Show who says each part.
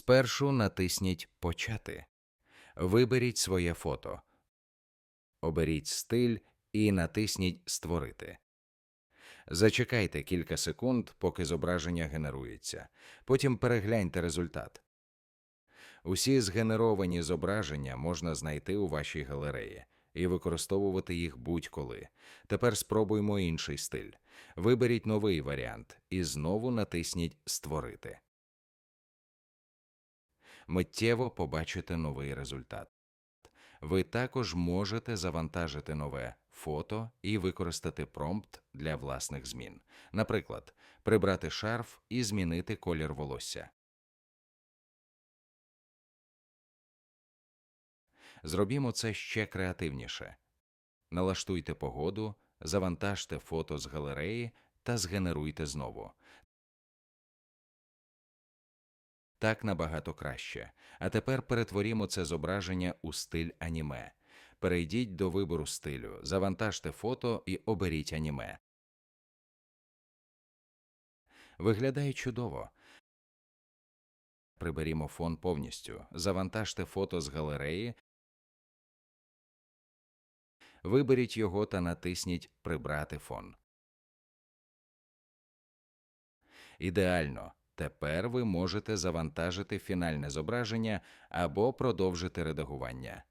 Speaker 1: Спершу натисніть Почати. Виберіть своє фото. Оберіть стиль і натисніть Створити. Зачекайте кілька секунд, поки зображення генерується. Потім перегляньте результат. Усі згенеровані зображення можна знайти у вашій галереї і використовувати їх будь-коли. Тепер спробуймо інший стиль. Виберіть новий варіант і знову натисніть Створити. Миттєво побачите новий результат. Ви також можете завантажити нове фото і використати промпт для власних змін. Наприклад, прибрати шарф і змінити колір волосся. Зробімо це ще креативніше. Налаштуйте погоду, завантажте фото з галереї та згенеруйте знову. Так набагато краще. А тепер перетворімо це зображення у стиль аніме. Перейдіть до вибору стилю, завантажте фото і оберіть аніме. Виглядає чудово. Приберімо фон повністю, завантажте фото з галереї, виберіть його та натисніть Прибрати фон. Ідеально. Тепер ви можете завантажити фінальне зображення або продовжити редагування.